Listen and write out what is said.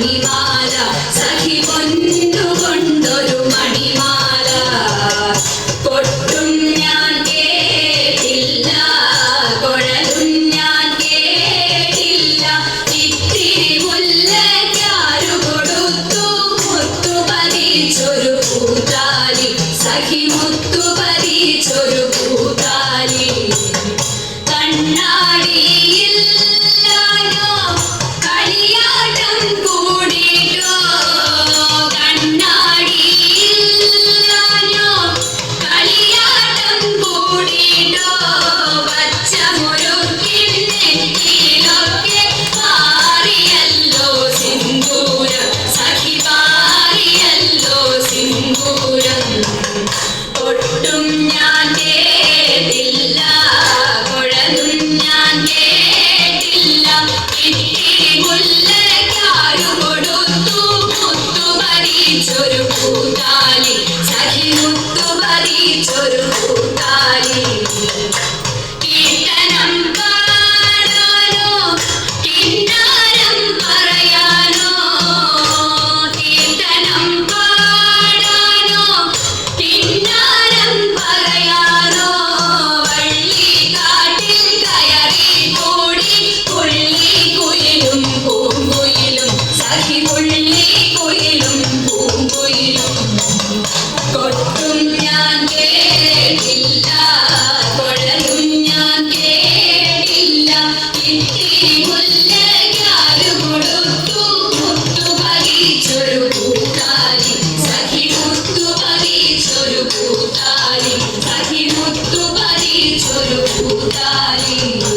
മണിമാല. സഖി കൊണ്ടുകൊണ്ടൊരു മണിമാല. കൊട്ടും ഞാൻ കേട്ടില്ല. കൊഴലും ഞാൻ കേട്ടില്ല. ഇത്തിരി മുല്ലക്കാരു കൊടുത്തു. മുത്തു പതിച്ചൊരു കൂത്താലി സഖി മുത്തു പതിച്ചൊരു സഖി മുത്തു പതിച്ചൊരു കീർത്തനം പാടാനോ കിന്നാരം പറയാനോ കീർത്തനം പാടാനോ കിന്നാരം പറയാനോ വള്ളിക്കാട്ടിൽ കയറി കൂടി പുള്ളി കുയിലും പൂങ്കുയിലും സഖി പുള്ളി Bye.